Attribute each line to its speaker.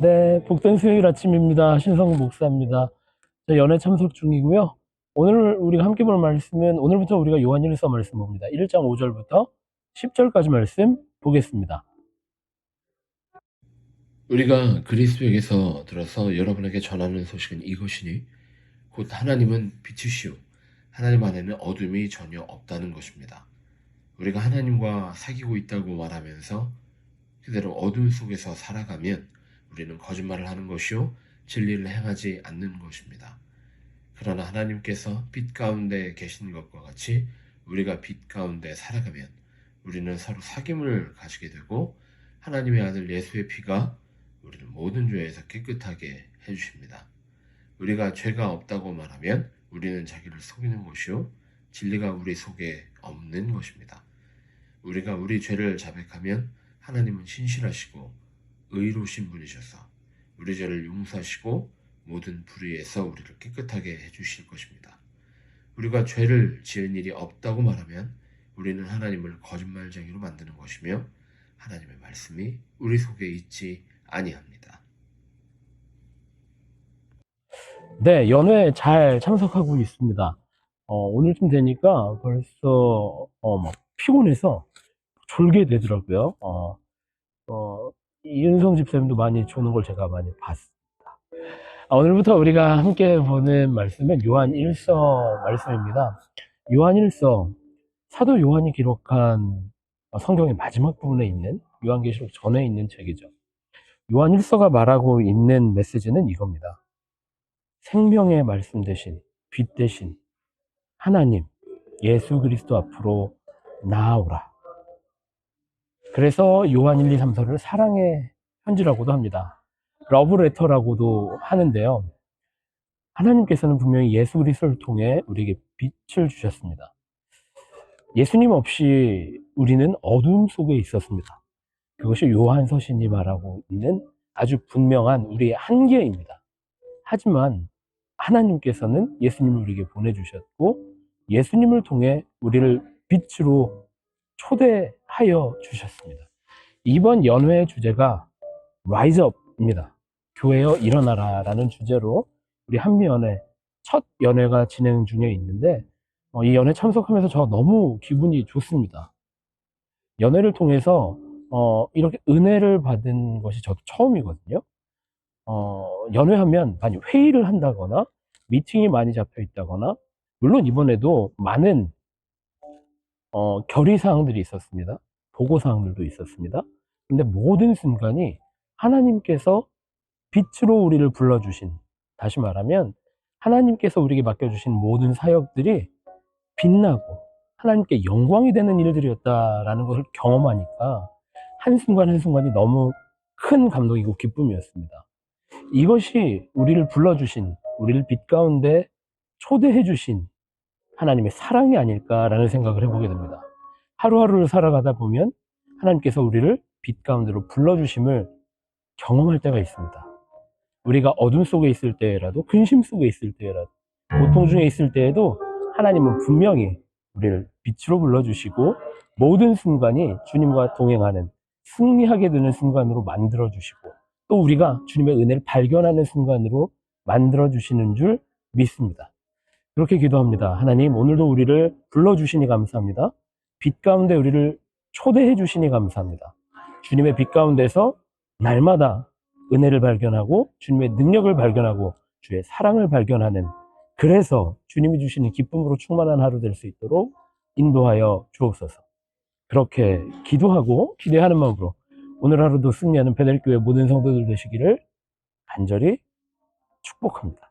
Speaker 1: 네, 복된 수요일 아침입니다. 신성 목사입니다. 저 연애 참석 중이고요. 오늘 우리가 함께 볼 말씀은 오늘부터 우리가 요한일서 말씀 봅니다. 1장 5절부터 10절까지 말씀 보겠습니다.
Speaker 2: 우리가 그리스도에게서 들어서 여러분에게 전하는 소식은 이것이니 곧 하나님은 빛이시오 하나님 안에는 어둠이 전혀 없다는 것입니다. 우리가 하나님과 사귀고 있다고 말하면서 그대로 어둠 속에서 살아가면 우리는 거짓말을 하는 것이요 진리를 행하지 않는 것입니다. 그러나 하나님께서 빛 가운데 계신 것과 같이 우리가 빛 가운데 살아가면 우리는 서로 사귐을 가지게 되고 하나님의 아들 예수의 피가 우리를 모든 죄에서 깨끗하게 해주십니다. 우리가 죄가 없다고 말하면 우리는 자기를 속이는 것이요 진리가 우리 속에 없는 것입니다. 우리가 우리 죄를 자백하면 하나님은 신실하시고 의로우신 분이셔서 우리 죄를 용서하시고 모든 불의에서 우리를 깨끗하게 해주실 것입니다. 우리가 죄를 지은 일이 없다고 말하면 우리는 하나님을 거짓말쟁이로 만드는 것이며 하나님의 말씀이 우리 속에 있지 아니합니다.
Speaker 1: 네, 연회 잘 참석하고 있습니다. 어, 오늘쯤 되니까 벌써 어, 막 피곤해서 졸게 되더라고요. 어, 어, 이은성 집사님도 많이 조는 걸 제가 많이 봤습니다. 아, 오늘부터 우리가 함께 보는 말씀은 요한 1서 말씀입니다. 요한 1서 사도 요한이 기록한 어, 성경의 마지막 부분에 있는 요한계시록 전에 있는 책이죠. 요한 1서가 말하고 있는 메시지는 이겁니다. 생명의 말씀 대신 빛 대신 하나님 예수 그리스도 앞으로 나아오라. 그래서 요한 1, 2, 3, 4를 사랑의 편지라고도 합니다. 러브레터라고도 하는데요. 하나님께서는 분명히 예수 그리스도를 통해 우리에게 빛을 주셨습니다. 예수님 없이 우리는 어둠 속에 있었습니다. 그것이 요한 서신이 말하고 있는 아주 분명한 우리의 한계입니다. 하지만 하나님께서는 예수님을 우리에게 보내주셨고 예수님을 통해 우리를 빛으로 초대 하여 주셨습니다. 이번 연회의 주제가 Rise Up입니다. 교회여 일어나라라는 주제로 우리 한미연회 첫 연회가 진행 중에 있는데 어, 이 연회 참석하면서 저 너무 기분이 좋습니다. 연회를 통해서 어, 이렇게 은혜를 받은 것이 저도 처음이거든요. 어, 연회하면 많이 회의를 한다거나 미팅이 많이 잡혀 있다거나 물론 이번에도 많은 어, 결의 사항들이 있었습니다. 보고 사항들도 있었습니다. 근데 모든 순간이 하나님께서 빛으로 우리를 불러주신 다시 말하면 하나님께서 우리에게 맡겨주신 모든 사역들이 빛나고 하나님께 영광이 되는 일들이었다라는 것을 경험하니까 한순간 한순간이 너무 큰 감동이고 기쁨이었습니다. 이것이 우리를 불러주신, 우리를 빛 가운데 초대해주신 하나님의 사랑이 아닐까라는 생각을 해보게 됩니다. 하루하루를 살아가다 보면 하나님께서 우리를 빛 가운데로 불러주심을 경험할 때가 있습니다. 우리가 어둠 속에 있을 때라도, 근심 속에 있을 때라도, 고통 중에 있을 때에도 하나님은 분명히 우리를 빛으로 불러주시고 모든 순간이 주님과 동행하는 승리하게 되는 순간으로 만들어주시고 또 우리가 주님의 은혜를 발견하는 순간으로 만들어주시는 줄 믿습니다. 그렇게 기도합니다. 하나님, 오늘도 우리를 불러주시니 감사합니다. 빛 가운데 우리를 초대해 주시니 감사합니다. 주님의 빛 가운데서 날마다 은혜를 발견하고 주님의 능력을 발견하고 주의 사랑을 발견하는 그래서 주님이 주시는 기쁨으로 충만한 하루 될 수 있도록 인도하여 주옵소서. 그렇게 기도하고 기대하는 마음으로 오늘 하루도 승리하는 베델교회 모든 성도들 되시기를 간절히 축복합니다.